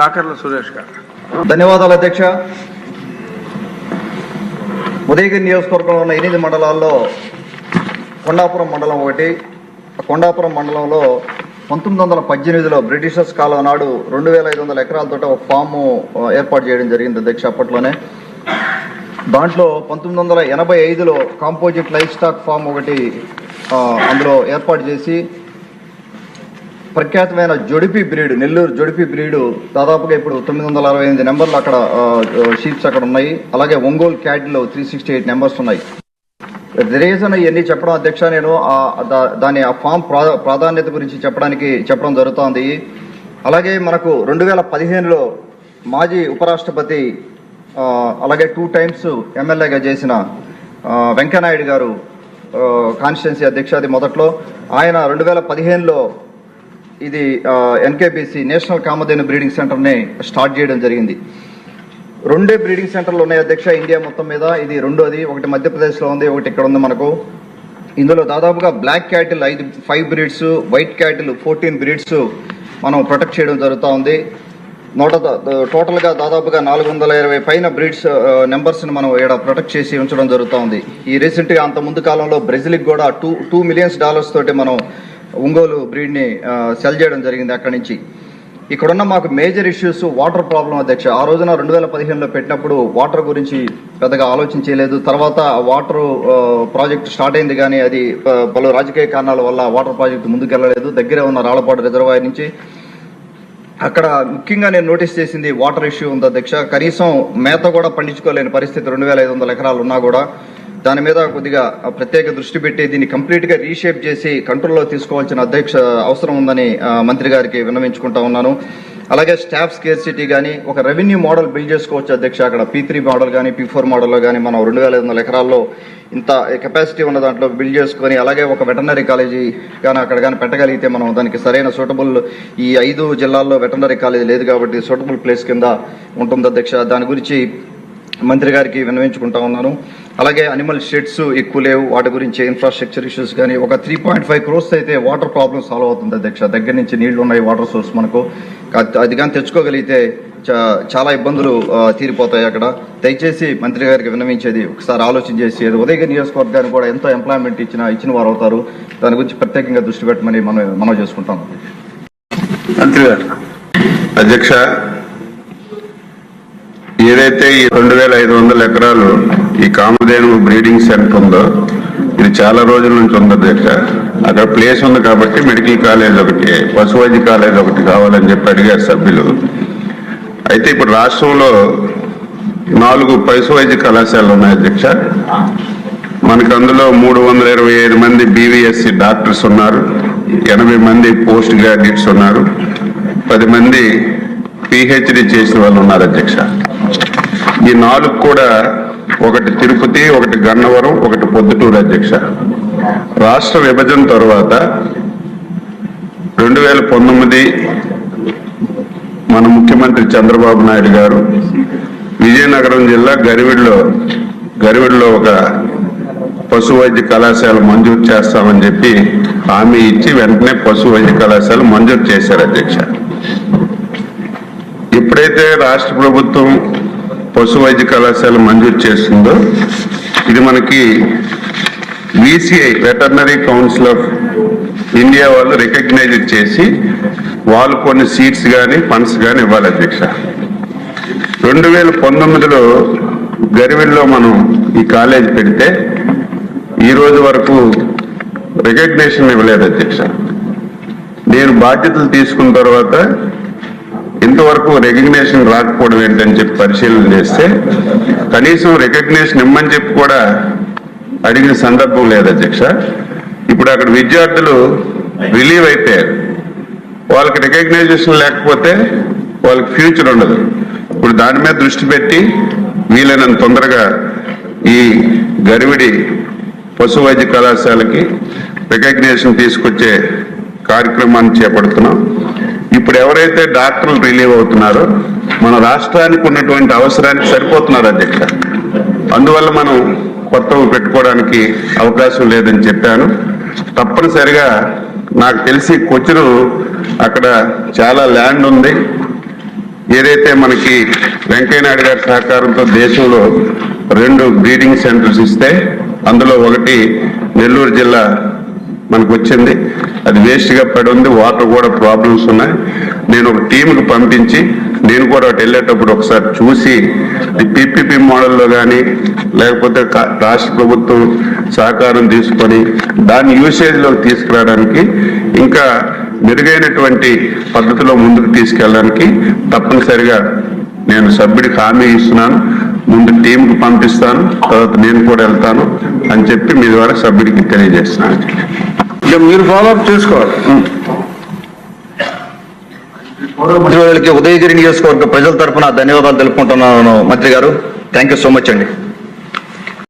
కాకర్ల సురేష్ గారు. ధన్యవాదాలు అధ్యక్ష. ఉదయగిరి నియోజకవర్గంలో ఉన్న ఎనిమిది మండలాల్లో కొండాపురం మండలం ఒకటి. కొండాపురం మండలంలో పంతొమ్మిది వందల పద్దెనిమిదిలో బ్రిటిషర్స్ కాలం నాడు రెండు వేల ఐదు వందల ఎకరాలతో ఒక ఫాము ఏర్పాటు చేయడం జరిగింది అధ్యక్ష అప్పట్లోనే. దాంట్లో పంతొమ్మిది వందల ఎనభై ఐదులో కాంపోజిట్ లైఫ్ స్టాక్ ఫామ్ ఒకటి అందులో ఏర్పాటు చేసి ప్రఖ్యాతమైన జొడిపి బ్రీడ్ నెల్లూరు జొడిపి బ్రీడు దాదాపుగా ఇప్పుడు తొమ్మిది వందల అరవై ఎనిమిది నెంబర్లు అక్కడ షీప్స్ అక్కడ ఉన్నాయి. అలాగే ఒంగోలు క్యాట్లో త్రీ సిక్స్టీ ఎయిట్ నెంబర్స్ ఉన్నాయి. రీజన్ ఇవన్నీ చెప్పడం అధ్యక్ష నేను ఆ- దా- దాని ఆ ఫామ్ ప్రా- ప్రాధాన్యత గురించి చెప్పడానికి చెప్పడం జరుగుతోంది. అలాగే మనకు రెండు వేల పదిహేనులో మాజీ ఉపరాష్ట్రపతి అలాగే టూ టైమ్స్ ఎమ్మెల్యేగా చేసిన వెంకయ్యనాయుడు గారు కాన్స్టిట్యున్సీ అధ్యక్ష అది మొదట్లో. ఆయన రెండు వేల పదిహేనులో ఇది ఎన్కేబీసీ నేషనల్ కామధేను బ్రీడింగ్ సెంటర్ని స్టార్ట్ చేయడం జరిగింది. రెండే బ్రీడింగ్ సెంటర్లు ఉన్నాయి అధ్యక్ష ఇండియా మొత్తం మీద. ఇది రెండోది ఒకటి మధ్యప్రదేశ్లో ఉంది ఒకటి ఇక్కడ ఉంది మనకు. ఇందులో దాదాపుగా బ్లాక్ క్యాటిల్ ఐదు five breeds white cattle fourteen breeds మనం ప్రొటెక్ట్ చేయడం జరుగుతూ ఉంది. నూట టోటల్గా దాదాపుగా నాలుగు వందల ఇరవై పైన బ్రీడ్స్ నెంబర్స్ని మనం ఇక్కడ ప్రొటెక్ట్ చేసి ఉంచడం జరుగుతూ ఉంది. ఈ రీసెంట్గా అంత ముందు కాలంలో బ్రెజిల్కి కూడా టూ టూ మిలియన్స్ డాలర్స్ తోటి మనం ఒంగోలు బ్రీడ్ని సెల్ చేయడం జరిగింది అక్కడి నుంచి. ఇక్కడున్న మాకు మేజర్ ఇష్యూస్ వాటర్ ప్రాబ్లం అధ్యక్ష. ఆ రోజున రెండు వేల పదిహేనులో పెట్టినప్పుడు వాటర్ గురించి పెద్దగా ఆలోచించలేదు తర్వాత వాటర్ ప్రాజెక్ట్ స్టార్ట్ అయింది కానీ అది పలు రాజకీయ కారణాల వల్ల వాటర్ ప్రాజెక్ట్ ముందుకెళ్ళలేదు. దగ్గరే ఉన్న రాళ్ళపాడు రిజర్వాయర్ నుంచి. అక్కడ ముఖ్యంగా నేను నోటీస్ చేసింది వాటర్ ఇష్యూ ఉంది అధ్యక్ష. కనీసం మేత కూడా పండించుకోలేని పరిస్థితి రెండు వేల ఐదు వందల ఎకరాలు ఉన్నా కూడా దాని మీద కొద్దిగా ప్రత్యేక దృష్టి పెట్టి దీన్ని కంప్లీట్గా రీషేప్ చేసి కంట్రోల్లో తీసుకోవాల్సిన అధ్యక్ష అవసరం ఉందని మంత్రి గారికి విన్నవించుకుంటా ఉన్నాను. అలాగే స్టాఫ్ స్కేర్సిటీ కానీ ఒక రెవెన్యూ మోడల్ బిల్డ్ చేసుకోవచ్చు అధ్యక్ష. అక్కడ పీ త్రీ మోడల్ కానీ పీ ఫోర్ మోడల్లో కానీ మనం రెండు వేల ఐదు వందల ఎకరాల్లో ఇంత కెపాసిటీ ఉన్న దాంట్లో బిల్డ్ చేసుకొని అలాగే ఒక వెటర్నరీ కాలేజీ కానీ అక్కడ కానీ పెట్టగలిగితే మనం దానికి సరైన సూటబుల్ ఈ ఐదు జిల్లాల్లో వెటర్నరీ కాలేజీ లేదు కాబట్టి సూటబుల్ ప్లేస్ కింద ఉంటుంది అధ్యక్ష. దాని గురించి మంత్రి గారికి విన్నవించుకుంటా ఉన్నాను. అలాగే అనిమల్ షెడ్స్ ఎక్కువ లేవు. వాటి గురించి ఇన్ఫ్రాస్ట్రక్చర్ ఇష్యూస్ కానీ ఒక త్రీ పాయింట్ ఫైవ్ క్రోర్స్ అయితే వాటర్ ప్రాబ్లమ్ సాల్వ్ అవుతుంది అధ్యక్ష. దగ్గర నుంచి నీళ్ళు ఉన్నాయి వాటర్ సోర్స్ మనకు. అది కానీ తెచ్చుకోగలిగితే చా- చాలా ఇబ్బందులు తీరిపోతాయి అక్కడ. దయచేసి మంత్రి గారికి విన్నవించేది ఒకసారి ఆలోచన చేసి ఉదయగిరి నియోజకవర్గానికి కూడా ఎంతో ఎంప్లాయ్మెంట్ ఇచ్చిన ఇచ్చిన వారు అవుతారు. దాని గురించి ప్రత్యేకంగా దృష్టి పెట్టమని మనం మనం చేసుకుంటాం. మంత్రి గారు. అధ్యక్ష ఏదైతే ఈ రెండు వేల ఐదు వందల ఎకరాలు ఈ కామధేను బ్రీడింగ్ సెంటర్ ఉందో ఇది చాలా రోజుల నుంచి ఉంది అధ్యక్ష అక్కడ ప్లేస్ ఉంది కాబట్టి మెడికల్ కాలేజ్ ఒకటి పశు వైద్య కాలేజ్ ఒకటి కావాలని చెప్పి అడిగారు సభ్యులు. అయితే ఇప్పుడు రాష్ట్రంలో నాలుగు పశు వైద్య కళాశాలలు ఉన్నాయి అధ్యక్ష. మనకు అందులో మూడు వందల ఇరవై ఐదు మంది బీవీఎస్సీ డాక్టర్స్ ఉన్నారు ఎనభై మంది పోస్ట్ గ్రాడ్యుయేట్స్ ఉన్నారు పది మంది పిహెచ్డి చేసిన వాళ్ళు ఉన్నారు అధ్యక్ష. ఈ నాలుగు కూడా ఒకటి తిరుపతి ఒకటి గన్నవరం ఒకటి పొద్దుటూరు అధ్యక్ష. రాష్ట్ర విభజన తర్వాత రెండు వేల పంతొమ్మిది మన ముఖ్యమంత్రి చంద్రబాబు నాయుడు గారు విజయనగరం జిల్లా గరివిడిలో గరివిడిలో ఒక పశు వైద్య కళాశాల మంజూరు చేస్తామని చెప్పి హామీ ఇచ్చి వెంటనే పశు వైద్య కళాశాల మంజూరు చేశారు అధ్యక్ష. ఎప్పుడైతే రాష్ట్ర ప్రభుత్వం పశు వైద్య కళాశాల మంజూరు చేస్తుందో ఇది మనకి VCI veterinary council of India వాళ్ళు రికగ్నైజ్ చేసి వాళ్ళు కొన్ని సీట్స్ కానీ ఫండ్స్ కానీ ఇవ్వాలి అధ్యక్ష. రెండు వేల పంతొమ్మిదిలో గరివిల్లో మనం ఈ కాలేజ్ పెడితే ఈ రోజు వరకు రికగ్నేషన్ ఇవ్వలేదు అధ్యక్ష. నేను బాధ్యతలు తీసుకున్న తర్వాత ఇంతవరకు రికగ్నేషన్ రాకపోవడం ఏంటని చెప్పి పరిశీలన చేస్తే కనీసం రికగ్నేషన్ ఇమ్మని చెప్పి కూడా అడిగిన సందర్భం లేదు అధ్యక్ష. ఇప్పుడు అక్కడ విద్యార్థులు రిలీవ్ అయితే వాళ్ళకి రికగ్నైజేషన్ లేకపోతే వాళ్ళకి ఫ్యూచర్ ఉండదు. ఇప్పుడు దాని మీద దృష్టి పెట్టి వీలైనంత తొందరగా ఈ గరివిడి పశు వైద్య కళాశాలకి రికగ్నేషన్ తీసుకొచ్చే కార్యక్రమాన్ని చేపడుతున్నాం. ఇప్పుడు ఎవరైతే డాక్టర్లు రిలీవ్ అవుతున్నారో మన రాష్ట్రానికి ఉన్నటువంటి అవసరానికి సరిపోతున్నారు అధ్యక్ష. అందువల్ల మనం కొత్తవి పెట్టుకోవడానికి అవకాశం లేదని చెప్పాను. తప్పనిసరిగా నాకు తెలిసి కొచ్చురు అక్కడ చాలా ల్యాండ్ ఉంది. ఏదైతే మనకి వెంకయ్యనాయుడు గారి సహకారంతో దేశంలో రెండు బ్రీడింగ్ సెంటర్స్ ఇస్తే అందులో ఒకటి నెల్లూరు జిల్లా మనకు వచ్చింది అది వేస్ట్గా పడి ఉంది వాటర్ కూడా ప్రాబ్లమ్స్ ఉన్నాయి. నేను ఒక టీంకి పంపించి నేను కూడా అటు వెళ్ళేటప్పుడు ఒకసారి చూసి పిపిపి మోడల్లో కానీ లేకపోతే కా- రాష్ట్ర ప్రభుత్వం సహకారం తీసుకొని దాన్ని యూసేజ్లోకి తీసుకురావడానికి ఇంకా మెరుగైనటువంటి పద్ధతిలో ముందుకు తీసుకెళ్ళడానికి తప్పనిసరిగా నేను సభ్యుడికి హామీ ఇస్తున్నాను. ముందు టీంకి పంపిస్తాను తర్వాత నేను కూడా వెళ్తాను అని చెప్పి మీ ద్వారా సభ్యుడికి తెలియజేస్తున్నాను. ఇక మీరు ఫాలో అప్ చేసుకోవాలి. మంత్రివర్యులకి ఉదయగిరి నియోజకవర్గ ప్రజల తరఫున ధన్యవాదాలు తెలుపుకుంటున్నాను మంత్రి గారు. థ్యాంక్ యూ సో మచ్ అండి.